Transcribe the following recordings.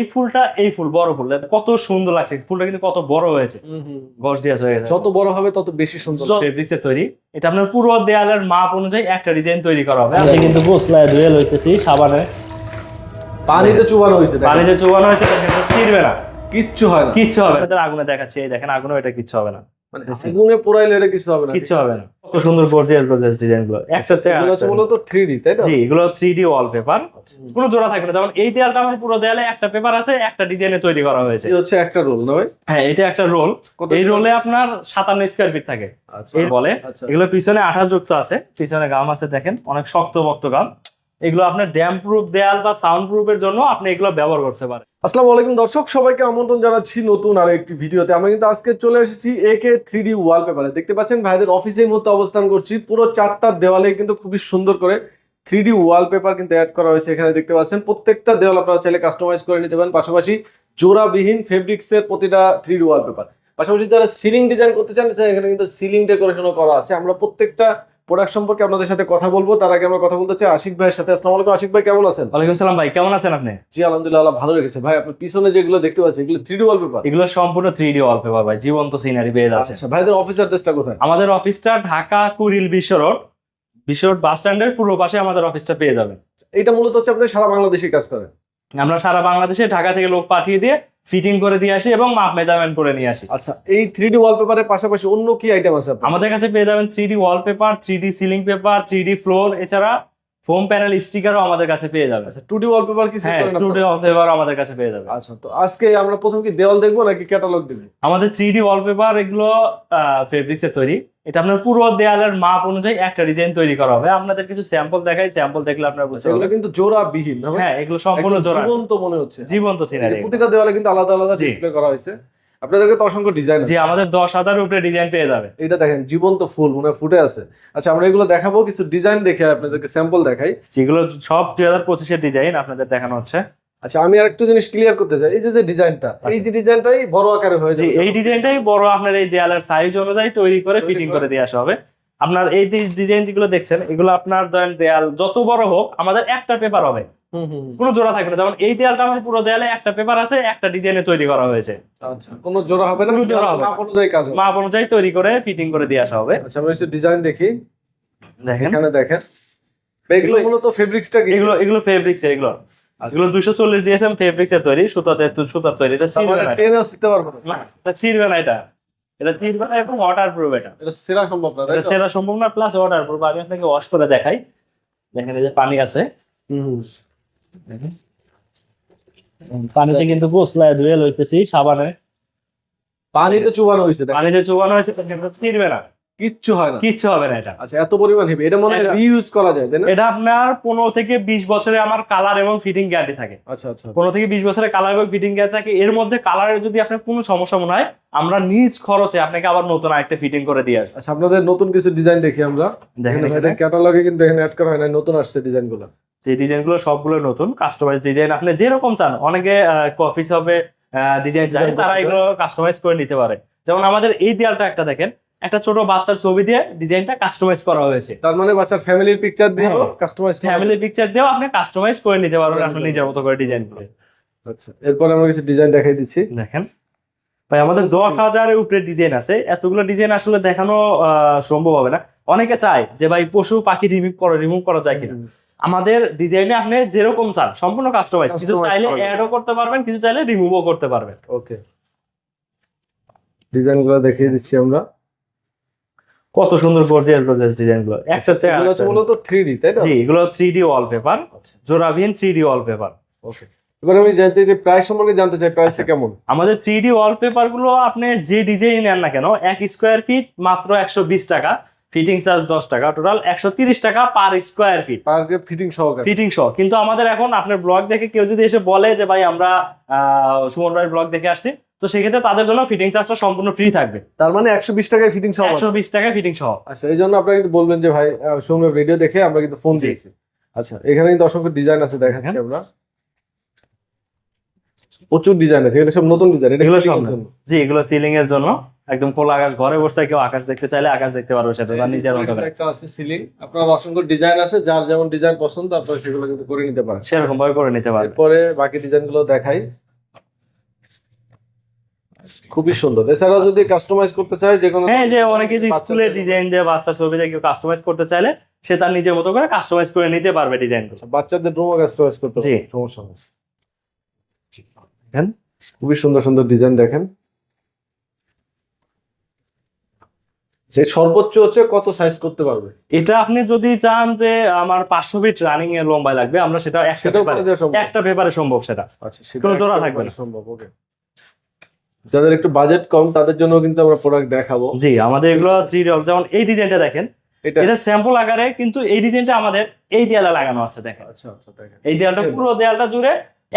এই ফুলটা এই ফুল বড় ফুল। দেখ কত সুন্দর লাগছে। ফুলটা কিন্তু কত বড় হয়েছে। গর্জিয়াস হয়ে গেছে। যত বড় হবে তত বেশি সুন্দর ফেব্রিক্স এর তৈরি। এটা আপনার পুরো দেয়ালের মাপ অনুযায়ী একটা ডিজাইন তৈরি করা হবে। আমি কিন্তু গোসলায় ধুয়ে লইতেছি সাবানে। পানিতে চুবানো হয়েছে পানিতে চুবানো হয়েছে ছিড়বে না। কিচ্ছু হয় না। কিচ্ছু হবে না। আগুনে দেখাচ্ছি এই দেখেন আগুনে এটা কিচ্ছু হবে না। মানে আগুনে পোড়াইলে এটা কিছু হবে না কিচ্ছু হবে না। কত সুন্দর গর্জিয়াস গর্জিয়াস ডিজাইনগুলো। একসাথে আচ্ছা, এগুলো হচ্ছে মূলত থ্রি তাই না জি এগুলো থ্রি ওয়ালপেপার কোনো জোড়া থাকবে না। যেমন এই দেয়ালটা আমার পুরো দেয়ালে একটা পেপার আছে একটা ডিজাইনে তৈরি করা হয়েছে। এই হচ্ছে একটা রোল না ভাই? হ্যাঁ এটা একটা রোল এই রোলে আপনার সাতান্ন স্কোয়ার ফিট থাকে। আচ্ছা। এই বলে আচ্ছা। এগুলো পিছনে আঠা যুক্ত আছে পিছনে গাম আছে দেখেন অনেক শক্ত মক্ত গাম। এগুলো আপনার ড্যাম প্রুফ দেয়াল বা সাউন্ড প্রুফের জন্য আপনি এগুলো ব্যবহার করতে পারেন। আসসালামু আলাইকুম দর্শক, সবাইকে আমন্ত্রণ জানাচ্ছি নতুন আরও একটি ভিডিওতে। আমরা কিন্তু আজকে চলে এসেছি একে থ্রি ডি ওয়ালপেপারে দেখতে পাচ্ছেন, ভাইদের অফিসের মধ্যে অবস্থান করছি। পুরো চারটা দেওয়ালে কিন্তু খুবই সুন্দর করে থ্রি ডি ওয়ালপেপার কিন্তু অ্যাড করা হয়েছে এখানে দেখতে পাচ্ছেন। প্রত্যেকটা দেওয়াল আপনারা চাইলে কাস্টমাইজ করে নিতে পারেন। পাশাপাশি জোড়াবিহীন ফেব্রিক্সের প্রতিটা থ্রি ডি ওয়ালপেপার পাশাপাশি যারা সিলিং ডিজাইন করতে চান এখানে কিন্তু সিলিং ডেকোরেশনও করা আছে। আমরা প্রত্যেকটা প্রোডাক্ট সম্পর্কে আপনাদের সাথে কথা বলব। তার আগে আমরা কথা বলতে চাই আশিক ভাইয়ের সাথে। আসসালামু আলাইকুম আশিক ভাই কেমন আছেন? ওয়ালাইকুম সালাম ভাই কেমন আছেন আপনি? জি আলহামদুলিল্লাহ ভালো রেখেছে। ভাই আপনার পিছনে যেগুলো দেখতে পাচ্ছি এগুলো থ্রি ডি ওয়ালপেপার এগুলো সম্পূর্ণ থ্রি ডি ওয়ালপেপার ভাই জীবন্ত সিনারি পেয়ে যাচ্ছে। আচ্ছা ভাইদের অফিস অ্যাড্রেসটা কোথায়? আমাদের অফিসটা ঢাকা কুড়িল বিশ্ব রোড বিশ্ব রোড বাস স্ট্যান্ডের পূর্ব পাশে আমাদের অফিসটা পেয়ে যাবেন। এটা মূলত হচ্ছে আপনি সারা বাংলাদেশে কাজ করেন। আমরা সারা বাংলাদেশে ঢাকা থেকে লোক পাঠিয়ে দিয়ে ফিটিং করে দিয়ে আসি এবং মাপ মেজারমেন্ট করে নিয়ে আসি। আচ্ছা এই থ্রি ডি ওয়ালপেপারের পাশাপাশি অন্য কি আইটেম আছে আমাদের কাছে পেয়ে যাবেন three D wallpaper three D ceiling paper three D floor এছাড়া ফোম প্যানেল স্টিকারও আমাদের কাছে পেয়ে যাবে। আচ্ছা টু ডি ওয়ালপেপার কি set হ্যাঁ করেন টু ডি ওয়ালপেপারও আমাদের কাছে পেয়ে যাবে। আচ্ছা তো আজকে আমরা প্রথম কি দেওয়াল দেখব নাকি ক্যাটালগ দেখব আমাদের থ্রি ডি ওয়ালপেপার এগুলো ফেব্রিক্স এর তৈরি। এটা আপনার পুরো দেয়ালের মাপ অনুযায়ী একটা ডিজাইন তৈরি করা হবে। আপনাদের কিছু স্যাম্পল দেখাই স্যাম্পল দেখলে আপনারা বুঝতে আচ্ছা, এগুলো কিন্তু জোড়া বিহীন হ্যাঁ এগুলো সম্পূর্ণ জোড়া। জীবন্ত মনে হচ্ছে। জীবন্ত সিনারি প্রতিটা দেওয়ালে কিন্তু আলাদা আলাদা ডিসপ্লে করা হয়েছে। আপনাদেরকে তো অসংখ্য ডিজাইন জি আমাদের দশ হাজারের উপরে ডিজাইন পেয়ে যাবে। এটা দেখেন জীবন্ত ফুল মনে ফুটে আছে। আচ্ছা আমরা এগুলো দেখাবো কিছু ডিজাইন দেখে আপনাদেরকে স্যাম্পল দেখাই। যেগুলো সব দুই হাজার পঁচিশের ডিজাইন আপনাদের দেখানো হচ্ছে। আচ্ছা আমি আরেকটু জিনিস ক্লিয়ার করতে চাই। এই যে যে ডিজাইনটা এই যে ডিজাইনটাই বড় আকারে হয়ে যাবে। এই ডিজাইনটাই বড় আপনার এই দেয়ালের সাইজ অনুযায়ী তৈরি করে ফিটিং। করে দিয়ে আসা হবে। আপনার এই ডিজাইন যেগুলো দেখছেন এগুলো আপনার ধরেন দেয়াল যত বড় হোক আমাদের একটা পেপার হবে। হুম হুম হুম। কোনো জোড়া থাকবে না। যেমন এই দেয়ালটা আমার পুরো দেয়ালে একটা পেপার আছে একটা ডিজাইনে তৈরি করা হয়েছে। আচ্ছা কোনো জোড়া হবে না কোনো জোড়া হবে মাপ অনুযায়ী কাজ মাপ অনুযায়ী তৈরি করে ফিটিং করে দিয়ে আসা হবে। আচ্ছা একটু ডিজাইন দেখি। দেখেন। এখানে দেখেন। এগুলো এগুলো- মূলত ফেব্রিক্সটা কি এগুলো এগুলো ফেব্রিক্স এগুলো। আচ্ছা। এগুলো দুশো চল্লিশ দিয়েছেন ফেব্রিক্স এর তৈরি সুতাতে সুতার তৈরি। এটা ছিঁড়বে না, এটা ছিঁড়বে না এটা। এটা এবং ওয়াটার প্রুফ এটা। এটা সেরা সম্ভব না এটা সেরা সম্ভব না প্লাস ওয়াটার প্রুফ আমি আপনাকে ওয়াশ করে দেখাই। দেখেন এই যে পানি আছে। হুম, হুম। দেখেন। পানিতে কিন্তু গোসলায় ধুয়ে লইতেছি সাবানে। পানিতে চুবানো হয়েছে। পানিতে চুবানো হয়েছে কিন্তু ছিঁড়বে না। কিচ্ছু হয় না। কিচ্ছু হবে না এটা। আচ্ছা এত পরিমাণ হেভি এটা মনে হয় রিইউজ করা যায় তাই না? এটা আপনার পনেরো থেকে বিশ বছরে আমার কালার এবং ফিটিং গ্যারান্টি থাকে। আচ্ছা আচ্ছা পনেরো থেকে বিশ বছরের কালার এবং ফিটিং গ্যারান্টি থাকে। এর মধ্যে কালারের যদি আপনার কোনো সমস্যা মনে হয় আমরা নিজ খরচে আপনাকে আবার নতুন আরেকটা ফিটিং করে দিয়ে আসব। আচ্ছা আপনাদের নতুন কিছু ডিজাইন দেখি আমরা। দেখেন এখানে ক্যাটালগে কিন্তু এখানে অ্যাড করা হয় না নতুন আসছে ডিজাইনগুলো। যে ডিজাইনগুলো সবগুলো নতুন কাস্টমাইজ ডিজাইন আপনি যেরকম চান। অনেকে কফি শপে ডিজাইন চায় তারা এগুলো কাস্টমাইজ করে নিতে পারে। যেমন আমাদের এই দেয়ালটা একটা দেখেন একটা ছোট বাচ্চার ছবি দিয়ে ডিজাইনটা কাস্টমাইজ করা হয়েছে। তার মানে বাচ্চার ফ্যামিলির পিকচার দিয়ে। কাস্টমাইজ ফ্যামিলির পিকচার দিয়েও আপনি কাস্টমাইজ করে নিতে পারবেন করে আপনি নিজের মতো করে ডিজাইন করে। আচ্ছা এরপরে আমরা কিছু ডিজাইন দেখাই দিচ্ছি। দেখেন। ভাই আমাদের দশ হাজারের উপরে ডিজাইন আছে। এতগুলো ডিজাইন আসলে দেখানো সম্ভব হবে না। অনেকে চায় যে ভাই পশু পাখি রিমুভ করা রিমুভ করা যায় কিনা। আমাদের ডিজাইনে আপনি যেরকম চান সম্পূর্ণ কাস্টমাইজ কিছু চাইলে অ্যাডও করতে পারবেন কিছু চাইলে রিমুভও করতে পারবেন। ওকে ডিজাইনগুলো দেখিয়ে দিচ্ছি আমরা। কত সুন্দর গর্জিয়াস গর্জিয়াস ডিজাইনগুলো একসাথে এগুলো হচ্ছে মূলত থ্রি ডি তাই না জি এগুলো থ্রি ডি ওয়ালপেপার জোড়াবিহীন থ্রি ডি ওয়ালপেপার ওকে। এবার আমি জানতে চাই প্রাইস সম্পর্কে জানতে চাই প্রাইসটা কেমন? আমাদের থ্রি ডি ওয়ালপেপারগুলো আপনি যে ডিজাইন নেন না কেন এক স্কোয়ার ফিট মাত্র একশো বিশ টাকা ফিটিং চার্জ দশ টাকা টোটাল একশো তিরিশ টাকা per square feet per fitting সহ ফিটিং সহ। কিন্তু আমাদের এখন আপনার ব্লগ দেখে কেউ যদি এসে বলে যে ভাই আমরা সুমন ভাইয়ের ব্লগ দেখে আসছি। তো সেক্ষেত্রে তাদের জন্য ফিটিং চার্জটা সম্পূর্ণ ফ্রি থাকবে। তার মানে একশো বিশ টাকায় ফিটিং সহ একশো বিশ টাকায় ফিটিং সহ। আচ্ছা এই জন্য আপনারা কিন্তু বলবেন যে ভাই সৌম্য ভিডিও দেখে আমরা কিন্তু ফোন। দিয়েছি। আচ্ছা এখানে কিন্তু অসংখ্য ডিজাইন আছে দেখাচ্ছি আমরা। প্রচুর ডিজাইন আছে এগুলো সব নতুন ডিজাইন এগুলো সব জি এগুলো সিলিং এর জন্য। একদম খোলা আকাশ ঘরে বসে কেউ আকাশ দেখতে চাইলে আকাশ দেখতে পারবে সেটা তার নিজের মতো করে। একটা আছে সিলিং আপনার অসংখ্য ডিজাইন আছে যার যেমন ডিজাইন পছন্দ আপনারা সেগুলো কিন্তু করে নিতে পারেন। সেরকম ভাবে করে নিতে পারবে। এরপরে বাকি ডিজাইনগুলো দেখাই। খুবই সুন্দর। এছাড়াও যদি কাস্টমাইজ করতে চায় যে কোনো হ্যাঁ যে অনেকে যে স্কুলে ডিজাইন দিয়ে বাচ্চা ছবিতে কেউ কাস্টমাইজ করতে চাইলে সে তার নিজের মতো করে কাস্টমাইজ করে নিতে পারবে ডিজাইন বাচ্চাদের রুমও কাস্টমাইজ করতে জি। পারে সমস্যা নেই। দেখেন। খুবই সুন্দর সুন্দর ডিজাইন দেখেন। যে সর্বোচ্চ হচ্ছে কত সাইজ করতে পারবে? এটা আপনি যদি চান যে আমার পাঁচশো ফিট রানিং এর লম্বায় লাগবে আমরা সেটা একটা পেপারে সম্ভব। একটা পেপারে সম্ভব সেটা। আচ্ছা সেটা কোনো জোড়া থাকবে না। সম্ভব ওকে যাদের একটু বাজেট কম তাদের জন্য কিন্তু আমরা প্রোডাক্ট দেখাবো। জি আমাদের এগুলো থ্রি যেমন এই ডিজাইনটা দেখেন। এটা স্যাম্পল আকারে কিন্তু এই ডিজাইনটা আমাদের এই দেয়ালে লাগানো আছে দেখেন। আচ্ছা আচ্ছা দেখেন। এই দেয়ালটা পুরো দেয়ালটা জুড়ে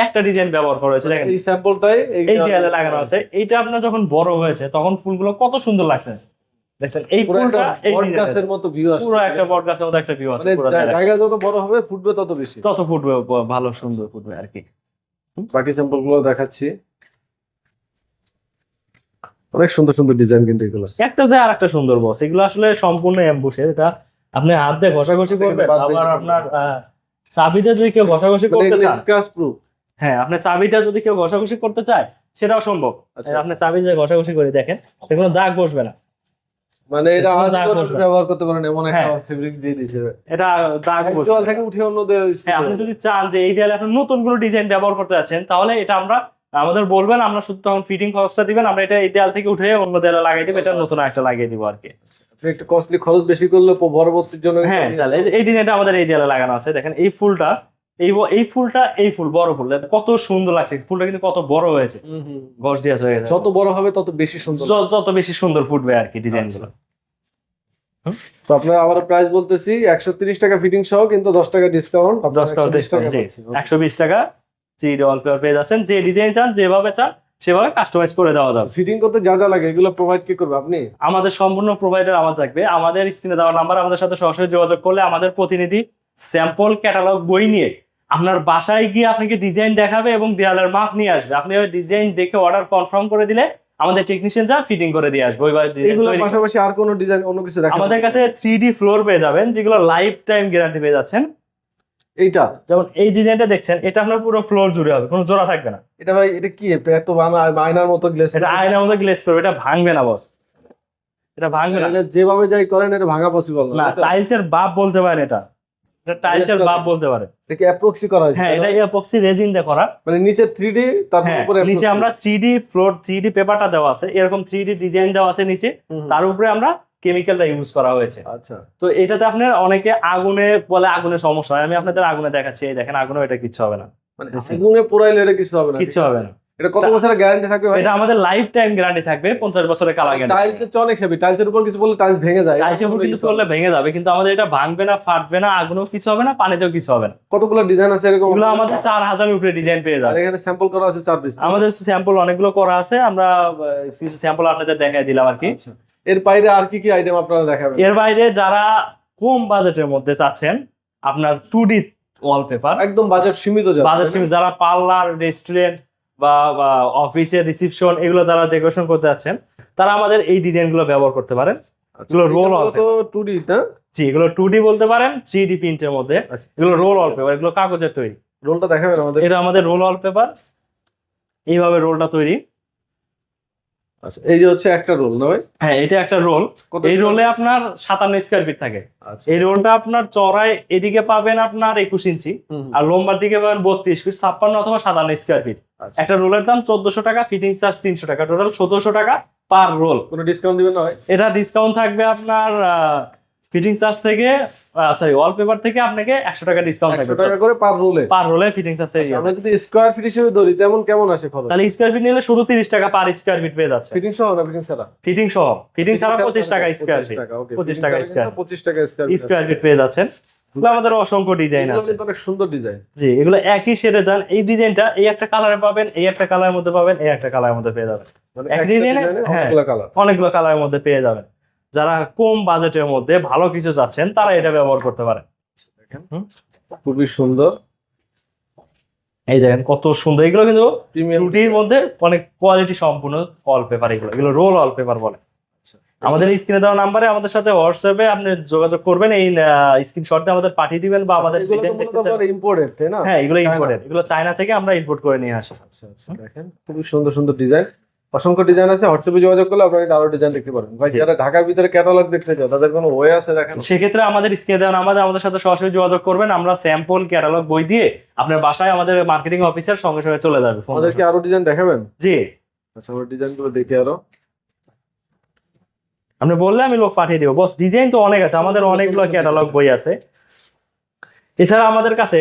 একটা ডিজাইন ব্যবহার করা হয়েছে দেখেন। এই স্যাম্পলটাই এই দেয়ালে লাগানো আছে। এইটা আপনার যখন বড় হয়েছে তখন ফুলগুলো কত সুন্দর লাগছে। দেখছেন এই ফুলটা এই গাছের মতো ভিউ আসছে পুরো একটা বট গাছের মতো একটা ভিউ মানে পুরো জায়গা যত বড় হবে ফুটবে তত বেশি। তত ফুটবে ভালো সুন্দর ফুটবে আর কি। বাকি স্যাম্পলগুলো দেখাচ্ছি। অনেক সুন্দর সুন্দর ডিজাইন কিন্তু এগুলো। একটা যে আর একটা সুন্দর বস এগুলো আসলে সম্পূর্ণ অ্যাম্বুসের এটা আপনি হাত দিয়ে ঘষাঘষি করবেন আবার আপনার চাবিতে যদি কেউ ঘষাঘষি মানে করতে প্রুফ হ্যাঁ আপনার চাবিটা যদি কেউ ঘষাঘষি করতে চায় সেটাও সম্ভব। আচ্ছা। আপনি চাবি দিয়ে ঘষাঘষি করে দেখেন কোনো দাগ বসবে না। মানে এটা আজ দাগ পর্যন্ত ব্যবহার করতে পারেন এমন একটা হ্যাঁ। ফেব্রিক দিয়ে দিয়েছে। এটা দাগ না। থেকে উঠে অন্য দেওয়াল use হ্যাঁ আপনি যদি চান যে এই দেয়ালে আপনি নতুন কোনো ডিজাইন ব্যবহার করতে যাচ্ছেন তাহলে এটা আমরা আমাদের বলবেন আমরা শুধু তখন ফিটিং খরচটা দিবেন আমরা এটা এই দেয়াল থেকে উঠে অন্য দেয়ালে লাগাই দিব এটা নতুন একটা লাগিয়ে দিব আর কি একটু কস্টলি খরচ বেশি করলে পরবর্তীর জন্য হ্যাঁ চালে এই ডিজাইনটা আমাদের এই দেয়ালে লাগানো আছে দেখেন এই ফুলটা এই এই ফুলটা এই ফুল বড় ফুল কত সুন্দর লাগছে ফুলটা কিন্তু কত বড় হয়েছে। গর্জিয়াস হয়ে গেছে। যত বড় হবে তত বেশি সুন্দর। যত বেশি সুন্দর ফুটবে আর কি ডিজাইনগুলো। তো আপনার আবার প্রাইস বলতেছি একশো তিরিশ টাকা ফিটিং সহ কিন্তু দশ টাকা ডিসকাউন্ট দশ টাকা একশো বিশ টাকা জি ওয়ালপেপার পেয়ে যাচ্ছেন যে ডিজাইন চান যেভাবে চান সেভাবে কাস্টমাইজ করে দেওয়া যাবে। ফিটিং করতে যা যা লাগে এগুলো প্রোভাইড কি করবে আপনি? আমাদের সম্পূর্ণ প্রোভাইডার আমাদের থাকবে। আমাদের স্ক্রিনে দেওয়া নাম্বার আমাদের সাথে সরাসরি যোগাযোগ করলে আমাদের প্রতিনিধি স্যাম্পল ক্যাটালগ বই নিয়ে আপনার বাসায় গিয়ে আপনাকে ডিজাইন দেখাবে এবং দেয়ালের মাপ নিয়ে আসবে। আপনি ওই ডিজাইন দেখে অর্ডার কনফার্ম করে দিলে আমাদের টেকনিশিয়ান যা ফিটিং করে দিয়ে আসবে। এগুলোর পাশাপাশি আর কোনো ডিজাইন অন্য কিছু আমাদের কাছে থ্রি ফ্লোর পেয়ে যাবেন যেগুলো লাইফ টাইম গ্যারান্টি পেয়ে যাচ্ছেন। এইটা? যেমন এই ডিজাইনটা দেখছেন এটা আপনার পুরো ফ্লোর জুড়ে হবে কোনো জোড়া থাকবে না। এটা ভাই এটা কি? এত আয়নার মতো গ্লেস এটা আয়নার মধ্যে গ্লেস করবে এটা ভাঙবে না বস এটা ভাঙবে না। যেভাবে যাই করেন এটা ভাঙা পসিবল না টাইলসের বাপ বলতে পারেন এটা। এটা টাইলসের বাপ বলতে পারে। এটা কি অ্যাপ্রক্সি করা হয়েছে হ্যাঁ এটা এপক্সি রেজিন দিয়ে করা। মানে নিচে থ্রি ডি তারপর হ্যাঁ উপরে নিচে আমরা three D floor three D পেপারটা দেওয়া আছে এরকম থ্রি ডি ডিজাইন দেওয়া আছে নিচে। তার উপরে আমরা কেমিক্যালটা ইউজ করা হয়েছে। আচ্ছা। তো এটাতে আপনার অনেকে আগুনে বলে আগুনে সমস্যা হয়। আমি আপনাদের আগুনে দেখাচ্ছি এই দেখেন আগুনে এটা কিচ্ছু হবে না। মানে আগুনে পোড়াইলে এটা কিছু হবে না কিচ্ছু হবে না। এটা কত বছরের গ্যারান্টি থাকবে ভাই? এটা আমাদের লাইফ টাইম গ্যারান্টি থাকবে পঞ্চাশ বছরের কালার গ্যারান্টি টাইলসের তো অনেক হেভি টাইলসের উপর কিছু বললে টাইলস ভেঙে যায়। টাইলসের উপর কিছু করলে ভেঙে যাবে কিন্তু আমাদের এটা ভাঙবে না ফাটবে না আগুনেও কিছু হবে না পানিতেও কিছু হবে না। কতগুলো ডিজাইন আছে এরকম? এগুলো আমাদের চার হাজারের উপরে ডিজাইন পেয়ে যাবে। এখানে স্যাম্পল করা আছে চার পিস আমাদের স্যাম্পল অনেকগুলো করা আছে আমরা কিছু স্যাম্পল আপনাদের দেখাই দিলাম আর কি। আচ্ছা। এর বাইরে আর কি কি আইটেম আপনারা দেখাবেন? এর বাইরে যারা কম বাজেটের মধ্যে চাচ্ছেন আপনার টু ডি ওয়ালপেপার একদম বাজেট সীমিত বাজেট সীমিত, যারা পার্লার রেস্টুরেন্ট বা অফিসের রিসিপশন এগুলো যারা ডেকোরেশন করতে যাচ্ছেন তারা আমাদের এই ডিজাইনগুলো ব্যবহার করতে পারেন। এগুলো roll এগুলো তো টু ডি না? জি এগুলো টু ডি বলতে পারেন থ্রি ডি প্রিন্টের মধ্যে। আচ্ছা এগুলো রোল ওয়ালপেপার এগুলো কাগজের তৈরি। রোলটা দেখাবেন আমাদের। এটা আমাদের রোল ওয়ালপেপার এইভাবে রোলটা তৈরি। আচ্ছা এই যে হচ্ছে একটা রোল না ভাই? হ্যাঁ এটা একটা রোল। এই রোলে? আপনার সাতান্ন স্কোয়ার ফিট থাকে। আচ্ছা। এই রোলটা আপনার চড়ায় এদিকে পাবেন আপনার একুশ ইঞ্চি আর লম্বার দিকে পাবেন বত্রিশ ফিট ছাপ্পান্ন অথবা সাতান্ন স্কোয়ার ফিট আচ্ছা। একটা রোলের দাম চোদ্দশো টাকা ফিটিং চার্জ তিনশো টাকা। টোটাল সতেরোশো টাকা পার রোল কোনো ডিসকাউন্ট দিবেন না ভাই? এটা ডিসকাউন্ট থাকবে আপনার ফিটিং চার্জ থেকে সরি ওয়ালপেপার থেকে আপনাকে একশো টাকা ডিসকাউন্ট থাকবে। টাকা করে পার রোলে পার রোলে ফিটিং চার্জ থেকে আমরা যদি স্কোয়ার ফিট হিসেবে ধরি তেমন কেমন আসে খরচ? তাহলে স্কোয়ার ফিট নিলে শুধু তিরিশ টাকা পার স্কোয়ার ফিট পেয়ে যাচ্ছে। ফিটিং সহ না ফিটিং ছাড়া? ফিটিং সহ। ফিটিং ছাড়া পঁচিশ টাকা স্কোয়ার ফিট 25 টাকা square। পঁচিশ টাকা স্কোয়ার স্কোয়ার ফিট পেয়ে যাচ্ছেন। আমাদের অসংখ্য ডিজাইন আছে। অনেক সুন্দর ডিজাইন জি এগুলো একই শেডে যান। এই ডিজাইনটা এই একটা কালারে পাবেন এই একটা কালারের মধ্যে পাবেন এই একটা কালারের মধ্যে পেয়ে যাবেন। মানে এক ডিজাইনে? ডিজাইনে হ্যাঁ। অনেকগুলো কালার অনেকগুলো কালারের মধ্যে পেয়ে যাবেন। যারা কম বাজেটের মধ্যে ভালো কিছু চাচ্ছেন তারা এটা ব্যবহার করতে পারেন খুবই সুন্দর। এই দেখেন কত সুন্দর। এগুলো কিন্তু রুটির মধ্যে অনেক কোয়ালিটি সম্পূর্ণ ওয়ালপেপার এগুলো। এগুলো রোল ওয়ালপেপার বলে। আমাদের স্ক্রিনে দেওয়া নাম্বারে আমাদের সাথে হোয়াটসঅ্যাপে আপনি যোগাযোগ করবেন। এই স্ক্রিনশট দিয়ে আমাদের পাঠিয়ে দিবেন বা আমাদের ইম্পোর্টেড তাই না? হ্যাঁ এগুলো। ইম্পোর্টেড এগুলো চায়না থেকে আমরা ইম্পোর্ট করে নিয়ে আসি। আচ্ছা আচ্ছা দেখেন। খুবই সুন্দর সুন্দর ডিজাইন অসংখ্য ডিজাইন আছে হোয়াটসঅ্যাপে যোগাযোগ করলে আপনারা কিন্তু আরও ডিজাইন দেখতে পারেন ভাই যারা ঢাকার ভিতরে ক্যাটালগ দেখতে চাও তাদের কোনো ওয়ে আছে দেখেন সেক্ষেত্রে আমাদের স্ক্রিনে দেওয়া আমাদের আমাদের সাথে সরাসরি যোগাযোগ করবেন। আমরা স্যাম্পল ক্যাটালগ বই দিয়ে আপনার বাসায় আমাদের মার্কেটিং অফিসার সঙ্গে সঙ্গে চলে যাবে phone আমাদের কি আরও ডিজাইন দেখাবেন? জি। আচ্ছা আমরা ডিজাইনগুলো দেখি আরও। আপনি বললে আমি লোক পাঠিয়ে দিব। বস ডিজাইন তো অনেক আছে আমাদের অনেকগুলো ক্যাটালগ বই আছে। এছাড়া আমাদের কাছে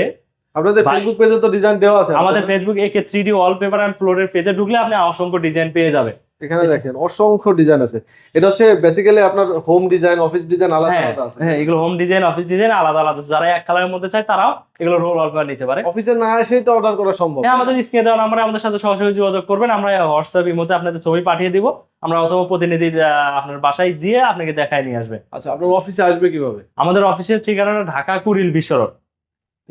আপনাদের ফেসবুক পেজে তো ডিজাইন দেওয়া আছে আমাদের ফেসবুক একে থ্রি ডি ওয়ালপেপার অ্যান্ড ফ্লোরের পেজে ঢুকলে আপনি অসংখ্য ডিজাইন পেয়ে যাবেন। এখানে দেখেন অসংখ্য ডিজাইন আছে। এটা হচ্ছে বেসিক্যালি আপনার হোম ডিজাইন অফিস ডিজাইন আলাদা হ্যাঁ আলাদা আছে। হ্যাঁ এগুলো হোম ডিজাইন অফিস ডিজাইন আলাদা আলাদা আছে। যারা এক কালারের মধ্যে চায় তারাও এগুলো রোল ওয়ালপেপার নিতে পারে। অফিসে না এসেই তো অর্ডার করা সম্ভব। হ্যাঁ আমাদের স্ক্রিনে দেওয়া নাম্বারে আমাদের সাথে সরাসরি যোগাযোগ করবেন। আমরা হোয়াটসঅ্যাপের মধ্যে আপনাদের ছবি পাঠিয়ে দিব। আমরা অথবা প্রতিনিধি আপনার বাসায় গিয়ে আপনাকে দেখায় নিয়ে আসবে। আচ্ছা আপনার অফিসে আসবে কীভাবে? আমাদের অফিসের ঠিকানাটা ঢাকা কুড়িল বিশ্বরোড।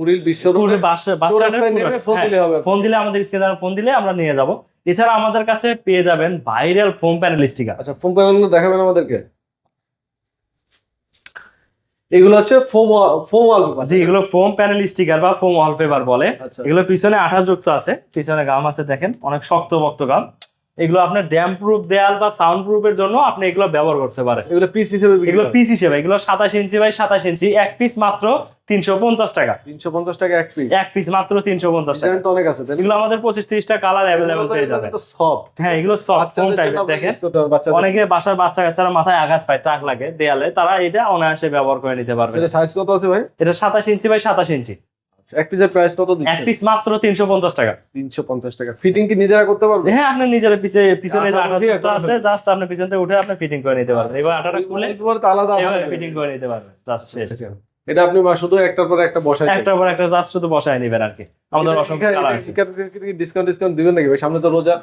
পুরীর বিশ্ব কুড়িল বাস বাস চৌরাস্তায় নেমে ফোন দিলে হবে। ফোন দিলে আমাদের স্ক্রিনে ফোন দিলে আমরা নিয়ে যাব। এছাড়া আমাদের কাছে পেয়ে যাবেন ভাইরাল ফোম প্যানেল স্টিকার আচ্ছা প্যানেল দেখাবেন আমাদেরকে? এগুলো হচ্ছে ফোম ফোম ওয়ালপেপার জি এগুলো ফোম প্যানেল স্টিকার বা ফোম ওয়ালপেপার বলে। আচ্ছা। এগুলো পিছনে আঠা যুক্ত আছে পিছনে গাম আছে দেখেন অনেক শক্ত বক্ত গাম। এগুলো আপনার ড্যাম প্রুফ দেয়াল বা সাউন্ড প্রুফের জন্য আপনি এগুলো ব্যবহার করতে পারেন। এগুলো পিস হিসেবে এগুলো পিস হিসেবে এগুলো সাতাশ ইঞ্চি বাই সাতাশ ইঞ্চি এক পিস মাত্র তিনশো পঞ্চাশ টাকা। তিনশো পঞ্চাশ টাকা এক পিস এক পিস মাত্র তিনশো পঞ্চাশ টাকা। অনেক আছে এগুলো আমাদের পঁচিশ ত্রিশটা কালার অ্যাভেলেবেল পেয়ে যাবে soft। হ্যাঁ এগুলো সফট জন্য টাইপের দেখেন। অনেকে বাসার বাচ্চা কাচ্চারা মাথায় আঘাত পায় টাক লাগে দেয়ালে তারা এটা অনায়াসে ব্যবহার করে নিতে পারবে। সাইজ কত আছে ভাই? এটা সাতাশ ইঞ্চি বাই সাতাশ ইঞ্চি। এক পিসের প্রাইস কত এক পিস মাত্র তিনশো পঞ্চাশ টাকা। তিনশো পঞ্চাশ টাকা। ফিটিং কি নিজেরা করতে পারবে? হ্যাঁ আপনি নিজের পিছে পিছনে আছে জাস্ট আপনি পিছন থেকে উঠে আপনি ফিটিং করে নিতে পারবেন। এবার আঠাটা খুলে এবার আলাদা ফিটিং করে নিতে পারবেন। জাস্ট শেষ। এটা আপনি শুধু একটার পর একটা বসাই একটার পর একটা জাস্ট শুধু বসায় নেবেন আর কি। আমাদের অসংখ্য কালার আছে। ডিসকাউন্ট ডিসকাউন্ট দিবেন নাকি? সামনে তো রোজা।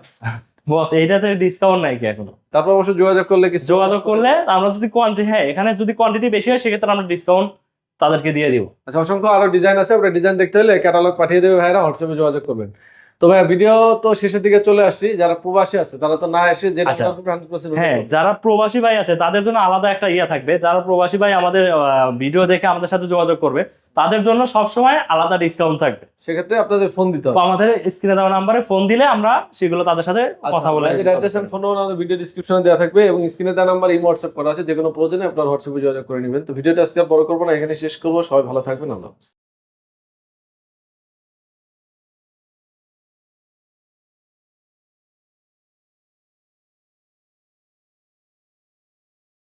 বস এইটাতে ডিসকাউন্ট নাই কি এখনও? তারপর অবশ্য যোগাযোগ করলে কিছু যোগাযোগ করলে আমরা যদি কোয়ান্টিটি হ্যাঁ এখানে যদি কোয়ান্টিটি বেশি হয় সেক্ষেত্রে আমরা ডিসকাউন্ট তাদেরকে দিয়ে দিব। আচ্ছা অসংখ্য আরও ডিজাইন আছে আপনার ডিজাইন দেখতে হলে ক্যাটালগ পাঠিয়ে দেবে ভাইরা হোয়াটসঅ্যাপে যোগাযোগ করবেন। তো ভাই ভিডিও তো শেষের দিকে চলে আসছি যারা প্রবাসী আছে তারা তো না এসে আচ্ছা। হ্যাঁ যারা প্রবাসী ভাই আছে তাদের জন্য আলাদা একটা ইয়ে থাকবে। যারা প্রবাসী ভাই আমাদের ভিডিও দেখে আমাদের সাথে যোগাযোগ করবে তাদের জন্য সবসময় আলাদা ডিসকাউন্ট থাকবে। সেক্ষেত্রে আপনাদের ফোন দিতে হবে। আমাদের স্ক্রিনে দেওয়া নাম্বারে ফোন দিলে আমরা সেগুলো তাদের সাথে আচ্ছা, কথা বলে ফোন আমাদের ভিডিও ডিসক্রিপশনে দেওয়া থাকবে এবং স্ক্রিনে দেওয়া নাম্বার এই হোয়াটসঅ্যাপ করা আছে যে কোনো প্রয়োজনে আপনার হোয়াটসঅ্যাপে যোগাযোগ করে নেবেন। তো ভিডিওটা আজকে বড় করব না এখানে শেষ করব। সবাই ভালো থাকবেন আল্লাহ।